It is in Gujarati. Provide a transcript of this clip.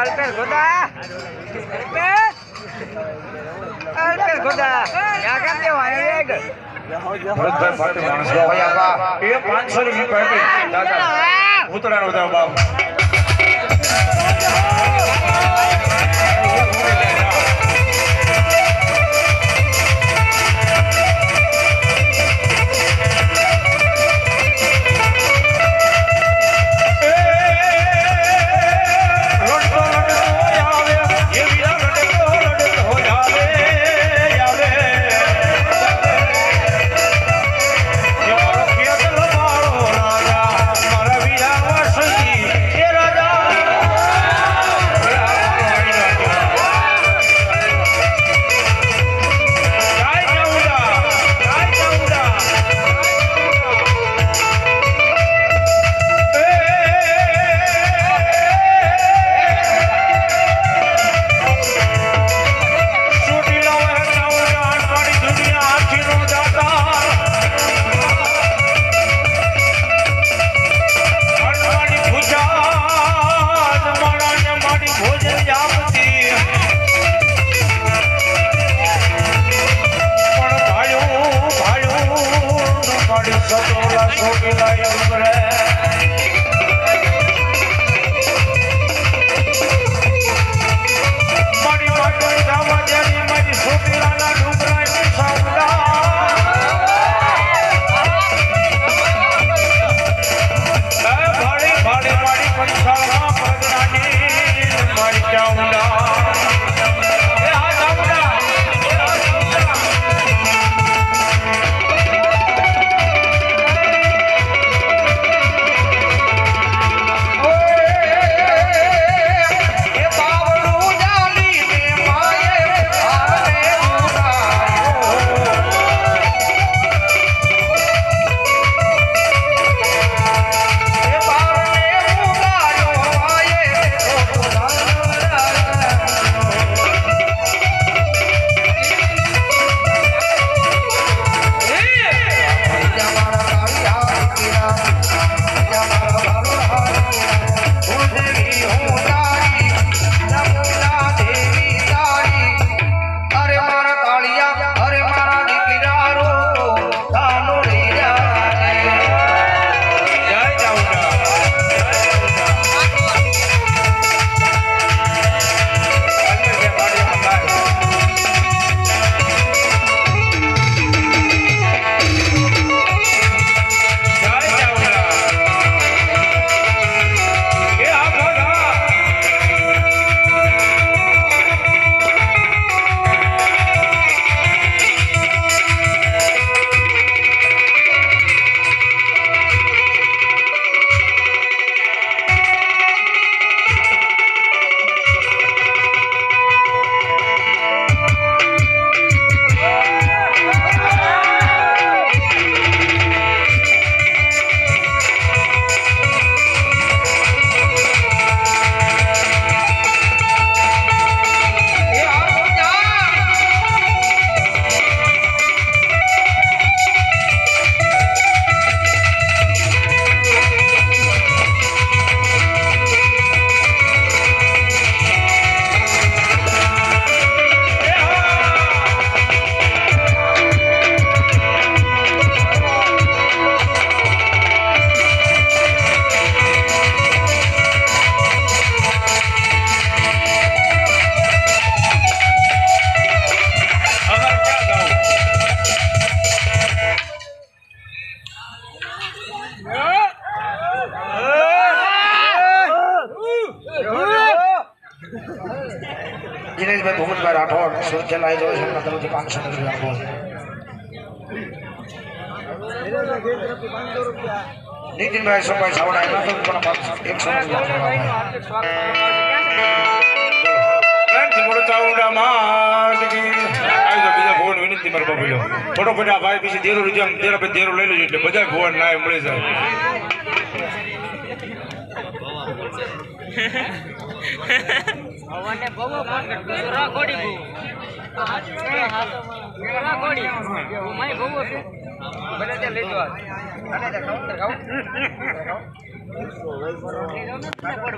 અલ્પેશ ગોદા. અલ્પેશ અલ્પેશ ગોદા. યા કેમ દેવા એક ભરતભાઈ પાટી માણસ ભાઈ આકા એ 500 ની પેટી દાદા ઉતરાનો દાવ બાપ. સતોલા Thank you. દિનેશભાઈ ભૂમતભાઈ રાઠોડ લાવી દો છે, એમના તરફથી પાંચસો રૂપિયા આપો નીતિનભાઈ સોભાઈ સાવડા, એમના તરફ એકસો રૂપિયા ફ્રેન્ડ્સ વિનંતી મારા બાપુ ફટોફટ આ ભાઈ પછી દેરો રૂપિયા દેરો પછી દેરો લઈ લેજો એટલે બધા ભુવન ના મળી જાય ભવો ભવો. છે. તે લીધો અને તે?